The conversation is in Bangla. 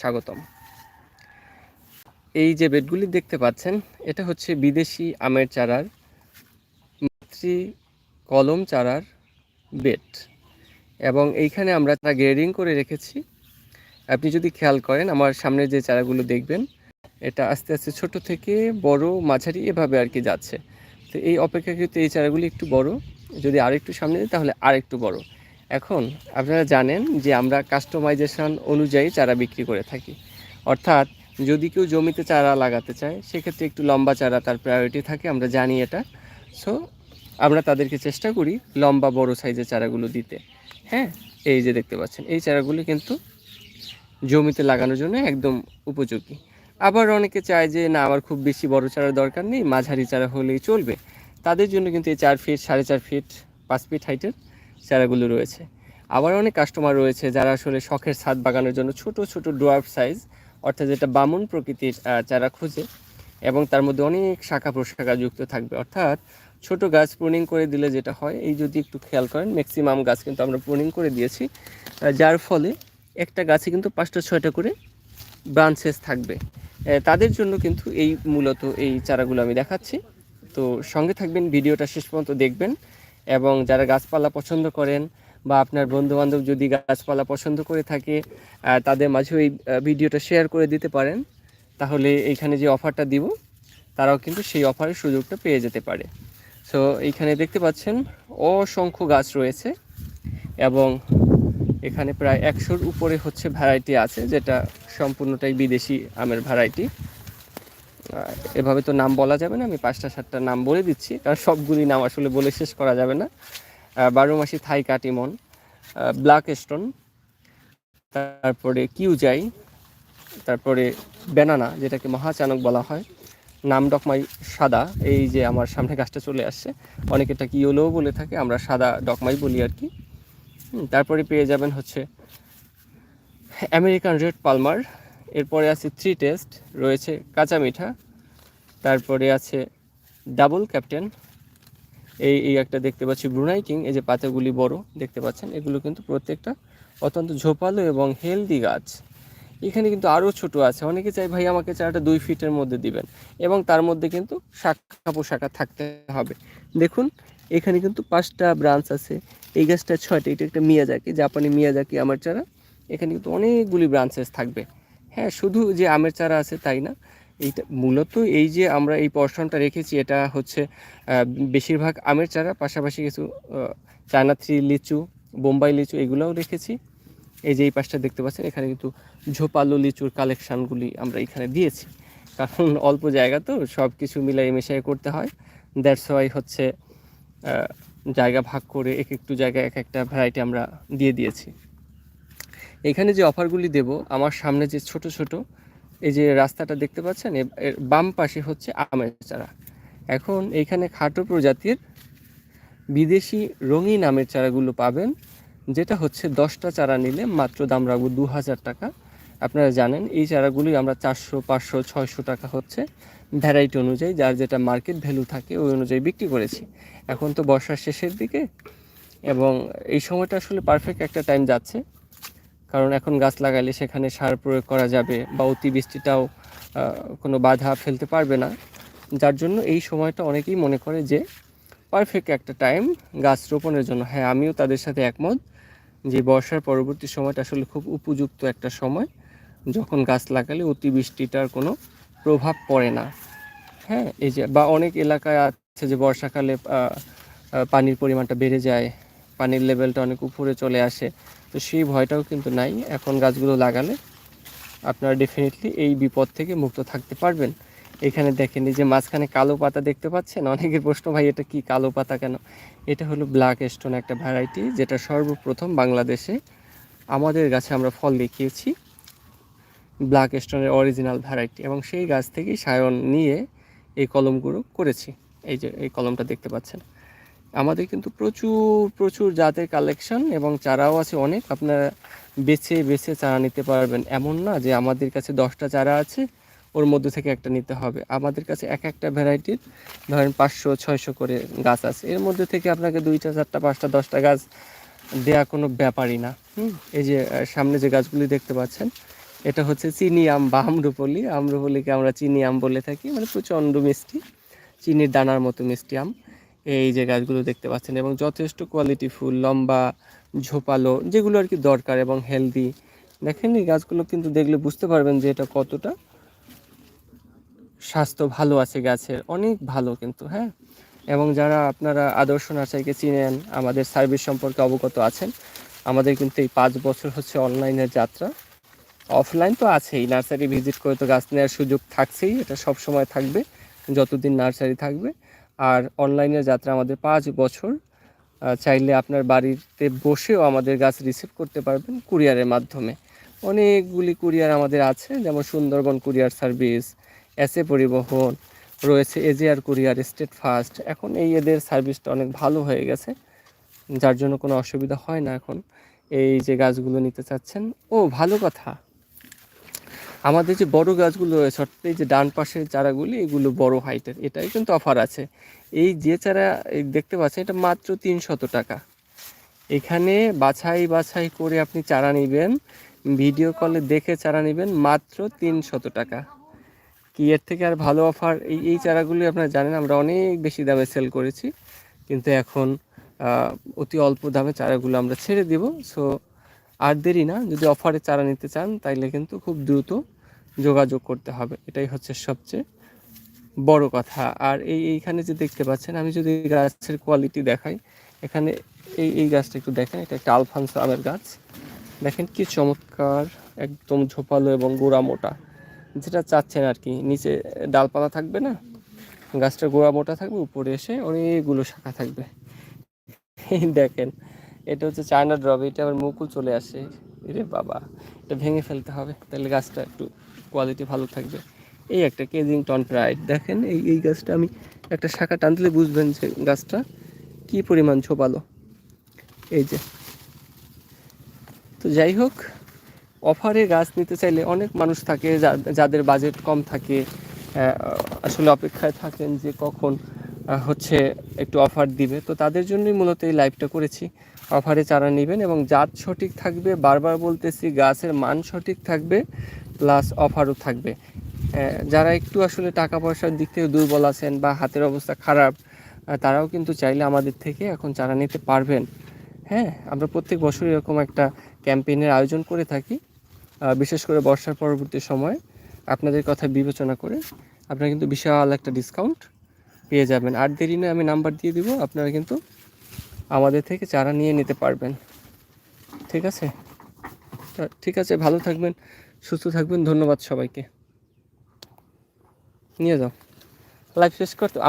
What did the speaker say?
স্বাগতম। এই যে বেডগুলি দেখতে পাচ্ছেন, এটা হচ্ছে বিদেশি আমের চারার মাতৃ কলম চারার বেড এবং এইখানে আমরা তা গ্রেডিং করে রেখেছি। আপনি যদি খেয়াল করেন, আমার সামনে যে চারাগুলো দেখবেন, এটা আস্তে আস্তে ছোট থেকে বড়, মাঝারি এভাবে আর কি যাচ্ছে। তো এই অপেক্ষাকৃত এই চারাগুলি একটু বড়। যদি আরেকটু সামনে তাহলে আরেকটু বড়। এখন আপনারা জানেন যে আমরা কাস্টমাইজেশন অনুযায়ী চারা বিক্রি করে থাকি। অর্থাৎ যদি কেউ জমিতে চারা লাগাতে চায়, সেক্ষেত্রে একটু লম্বা চারা তার প্রায়োরিটি থাকে, আমরা জানি এটা। সো আমরা তাদেরকে চেষ্টা করি লম্বা বড় সাইজের চারাগুলো দিতে। হ্যাঁ এই যে দেখতে পাচ্ছেন, এই চারাগুলি কিন্তু জমিতে লাগানোর জন্য একদম উপযোগী। আবার অনেকে চায় যে, না, আমার খুব বেশি বড় চারার দরকার নেই, মাঝারি চারা হলেই চলবে। তাদের জন্য কিন্তু এই চার ফিট সাড়ে চার ফিট পাঁচ ফিট হাইটের চারাগুলো রয়েছে। আবার অনেক কাস্টমার রয়েছে যারা আসলে শখের ছাদ বাগানোর জন্য ছোট ছোট ডোয়ার্ফ সাইজ অর্থাৎ যেটা বামুন প্রকৃতির চারা খুঁজে এবং তার মধ্যে অনেক শাখা প্রশাখা যুক্ত থাকবে। অর্থাৎ ছোট গাছ প্রুনিং করে দিলে যেটা হয়, এই যদি একটু খেয়াল করেন ম্যাক্সিমাম গাছ কিন্তু আমরা প্রুনিং করে দিয়েছি যার ফলে একটা গাছে কিন্তু পাঁচটা, ছয়টা করে ব্রাঞ্চেস থাকবে। তাদের জন্য কিন্তু এই মূলত এই চারাগুলো আমি দেখাচ্ছি। তো সঙ্গে থাকবেন, ভিডিওটা শেষ পর্যন্ত দেখবেন। এবং যারা গাছপালা পছন্দ করেন বা আপনার বন্ধু বান্ধব যদি গাছপালা পছন্দ করে থাকে তাদের মাঝে আহ, ভিডিওটা শেয়ার করে দিতে পারেন। তাহলে এইখানে যে অফারটা দিব তারাও কিন্তু সেই অফারের সুযোগটা পেয়ে যেতে পারে। সো এইখানে দেখতে পাচ্ছেন অসংখ্য গাছ রয়েছে এবং এখানে প্রায় একশোর উপরে হচ্ছে ভ্যারাইটি আছে যেটা সম্পূর্ণটাই বিদেশি আমের ভ্যারাইটি এভাবে তো নাম বলা যাবে না, আমি পাঁচটা, সাতটা নাম বলে দিচ্ছি। কারণ সবগুলি নাম আসলে বলে শেষ করা যাবে না। বারো মাসি থাই কাটিমন ব্ল্যাক স্টোন তারপরে কিউজাই, তারপরে ব্যানানা, যেটাকে মহাচানক বলা হয়। নাম ডকমাই সাদা, এই যে আমার সামনে গাছটা চলে আসছে। অনেকে এটাকে ইয়েলোও বলে থাকে, আমরা সাদা ডকমাই বলি আর কি। তারপরে পেয়ে যাবেন হচ্ছে আমেরিকান রেড পালমার এরপরে আছে থ্রি টেস্ট রয়েছে কাঁচা মিঠা, তারপরে আছে ডাবল ক্যাপ্টেন এই এই একটা দেখতে পাচ্ছি ব্রুনাই কিং এই যে পাতাগুলি বড়, দেখতে পাচ্ছেন? এগুলো কিন্তু প্রত্যেকটা অত্যন্ত ঝোপালো এবং হেলদি গাছ। এখানে কিন্তু আরও ছোট আছে, অনেকে চাই ভাই আমাকে চারাটা দুই ফিটের মধ্যে দিবেন, এবং তার মধ্যে কিন্তু শাখা পোশাখা থাকতে হবে। দেখুন, এখানে কিন্তু পাঁচটা ব্রাঞ্চ আছে, এই গাছটা ছয়টা, এটা একটা মিয়াজাকি, জাপানি মিয়াজাকি আমার চারা। এখানে কিন্তু অনেকগুলি ব্রাঞ্চেস থাকবে। হ্যাঁ শুধু যে আমের চারা আছে তাই না, এইটা মূলত এই যে আমরা এই পর্শনটা রেখেছি, এটা হচ্ছে বেশিরভাগ আমের চারা, পাশাপাশি কিছু চায়না থ্রি লিচু, বোম্বাই লিচু এগুলোও রেখেছি। এই যে এই পাশটা দেখতে পাচ্ছেন, এখানে কিন্তু ঝোপালো লিচুর কালেকশানগুলি আমরা এখানে দিয়েছি। কারণ অল্প জায়গা তো সব কিছু মিলাই মিশাই করতে হয়। দ্যাটস ওয়াই হচ্ছে জায়গা ভাগ করে এক একটু জায়গায় এক একটা ভ্যারাইটি আমরা দিয়ে দিয়েছি। এখানে যে অফারগুলি দেব, আমার সামনে যে ছোট ছোট, এই যে রাস্তাটা দেখতে পাচ্ছেন এর বাম পাশে হচ্ছে আমের চারা। এখন এইখানে খাটো প্রজাতির বিদেশি রঙিন আমের চারাগুলো পাবেন, যেটা হচ্ছে দশটা চারা নিলে মাত্র দাম রাখব দু হাজার টাকা। আপনারা জানেন, এই চারাগুলি আমরা চারশো, পাঁচশো, ছয়শো টাকা হচ্ছে ভ্যারাইটি অনুযায়ী, যার যেটা মার্কেট ভ্যালু থাকে, ওই অনুযায়ী বিক্রি করেছি। এখন তো বর্ষার শেষের দিকে, এবং এই সময়টা আসলে পারফেক্ট একটা টাইম যাচ্ছে। কারণ এখন গাছ লাগালে সেখানে সার প্রয়োগ করা যাবে বা অতিবৃষ্টিটাও কোনো বাধা ফেলতে পারবে না। যার জন্য এই সময়টা অনেকেই মনে করে যে পারফেক্ট একটা টাইম গাছ রোপণের জন্য। হ্যাঁ আমিও তাদের সাথে একমত যে বর্ষার পরবর্তী সময়টা আসলে খুব উপযুক্ত একটা সময় যখন গাছ লাগালে অতিবৃষ্টিটার কোনো প্রভাব পড়ে না। হ্যাঁ এই যে, বা অনেক এলাকায় আছে যে বর্ষাকালে পানির পরিমাণটা বেড়ে যায়, পানির লেভেলটা অনেক উপরে চলে আসে। তো সেই ভয়টাও কিন্তু নাই। এখন গাছগুলো লাগালে আপনারা ডেফিনেটলি এই বিপদ থেকে মুক্ত থাকতে পারবেন। এখানে দেখেন এই যে মাঝখানে কালো পাতা দেখতে পাচ্ছেন? অনেকের প্রশ্ন, ভাই, এটা কি কালো পাতা কেন? এটা হলো ব্ল্যাক স্টোন একটা ভ্যারাইটি যেটা সর্বপ্রথম বাংলাদেশে আমাদের গাছে আমরা ফল দেখিয়েছি। ব্ল্যাক স্টোনের অরিজিনাল ভ্যারাইটি এবং সেই গাছ থেকেই সায়ন নিয়ে এই কলমগুলো করেছি। এই যে এই কলমটা দেখতে পাচ্ছেন। আমাদের কিন্তু প্রচুর প্রচুর জাতের কালেকশন এবং চারাও আছে অনেক। আপনারা বেছে বেছে চারা নিতে পারবেন। এমন না যে আমাদের কাছে দশটা চারা আছে, ওর মধ্যে থেকে একটা নিতে হবে। আমাদের কাছে এক একটা ভ্যারাইটির ধরেন পাঁচশো, ছয়শো করে গাছ আছে। এর মধ্যে থেকে আপনাকে দুইটা, চারটা, পাঁচটা, দশটা গাছ দেয়া কোনো ব্যাপারই না। হুম? এই যে সামনে যে গাছগুলি দেখতে পাচ্ছেন, এটা হচ্ছে চিনি আম বা আম্রপলি। আম্রপলিকে আমরা চিনি আম বলে থাকি। মানে প্রচণ্ড মিষ্টি। চিনির দানার মতো মিষ্টি আম। এই যে গাছগুলো দেখতে পাচ্ছেন এবং যথেষ্ট কোয়ালিটি ফুল, লম্বা, ঝোপালো, যেগুলো আর কি দরকার এবং হেলদি দেখেন এই গাছগুলো কিন্তু দেখলে বুঝতে পারবেন যে এটা কতটা স্বাস্থ্য ভালো আছে গাছের, অনেক ভালো কিন্তু হ্যাঁ? এবং যারা আপনারা আদর্শ নার্সারিকে চিনেন, আমাদের সার্ভিস সম্পর্কে অবগত আছেন, আমাদের কিন্তু এই পাঁচ বছর হচ্ছে অনলাইনের যাত্রা। অফলাইন তো আছেই, নার্সারি ভিজিট করে তো গাছ নেওয়ার সুযোগ থাকছেই, এটা সব সময় থাকবে, যতদিন নার্সারি থাকবে। আর অনলাইনের যাত্রা আমাদের পাঁচ বছর। চাইলে আপনার বাড়িতে বসেও আমাদের গাছ রিসিভ করতে পারবেন কুরিয়ারের মাধ্যমে। অনেকগুলি কুরিয়ার আমাদের আছে, যেমন সুন্দরবন কুরিয়ার সার্ভিস এসএ পরিবহন, রয়েছে এজিআর কুরিয়ার স্টেট ফার্স্ট এখন এই এদের সার্ভিসটা অনেক ভালো হয়ে গেছে, যার জন্য কোনো অসুবিধা হয় না এখন। এই যে গাছগুলো নিতে চাচ্ছেন, ও ভালো কথা। আমাদের যে বড় গাছগুলো রয়েছে, অর্থাৎ এই যে ডান পাশের চারাগুলি, এগুলো বড় হাইটের, এটাই কিন্তু অফার আছে। এই যে চারা দেখতে পাচ্ছেন, এটা মাত্র তিনশত টাকা। এখানে বাছাই বাছাই করে আপনি চারা নেবেন, ভিডিও কলে দেখে চারা নেবেন, মাত্র তিনশত টাকা। কি এর থেকে আর ভালো অফার এই এই চারাগুলি আপনারা জানেন, আমরা অনেক বেশি দামে সেল করেছি। কিন্তু এখন অতি অল্প দামে চারাগুলো আমরা ছেড়ে দেব। সো আর দেরি না, যদি অফারে চারা নিতে চান, তাইলে কিন্তু খুব দ্রুত যোগাযোগ করতে হবে। এটাই হচ্ছে সবচেয়ে বড় কথা। আর এই, এইখানে যে দেখতে পাচ্ছেন, আমি যদি গাছের কোয়ালিটি দেখাই, এখানে এই এই গাছটা একটু দেখেন, এটা একটা আলফানসো আমের গাছ। দেখেন কি চমৎকার, একদম ঝোপালো এবং গোড়া মোটা যেটা চাচ্ছেন আর কি, নিচে ডালপালা থাকবে না? গাছটা গোড়া মোটা থাকবে, উপরে এসে অনেকগুলো শাখা থাকবে। দেখেন এটা হচ্ছে চায়না ড্রপ এটা আবার মুকুল চলে আসে। রে বাবা, এটা ভেঙে ফেলতে হবে, তাহলে গাছটা একটু কোয়ালিটি ভালো থাকবে। এই একটা কেজিংটন প্রাইড, দেখেন এই এই গাছটা আমি একটা শাখা টানলে বুঝবেন যে গাছটা কি পরিমাণ ছোপালো এই যে। তো যাই হোক, অফারে গাছ নিতে চাইলে অনেক মানুষ থাকে যাদের বাজেট কম থাকে আসলে অপেক্ষায় থাকেন যে কখন হচ্ছে একটু অফার দিবে। তো তাদের জন্যই মূলত এই লাইভটা করেছি। অফারে চারা নেবেন এবং জাত সঠিক থাকবে, বারবার বলতেছি গাছের মান সঠিক থাকবে প্লাস অফারও থাকবে। যারা একটু আসলে টাকা পয়সার দিক থেকে দুর্বল আছেন বা হাতের অবস্থা খারাপ তারাও কিন্তু চাইলে আমাদের থেকে এখন চারা নিতে পারবেন। হ্যাঁ আমরা প্রত্যেক বছর এরকম একটা ক্যাম্পেইনের আয়োজন করে থাকি বিশেষ করে বর্ষার পরবর্তী সময়। আপনাদের কথা বিবেচনা করে আপনারা কিন্তু বিশাল একটা ডিসকাউন্ট পেয়ে যাবেন। আর দেরি না আমি নাম্বার দিয়ে দিব, আপনারা কিন্তু আমাদের থেকে চারা নিয়ে নিতে পারবেন। ঠিক আছে? ঠিক আছে, ভালো থাকবেন, সুস্থ থাকবেন, ধন্যবাদ সবাইকে। নিয়ে যাও। লাইফ শেষ করতে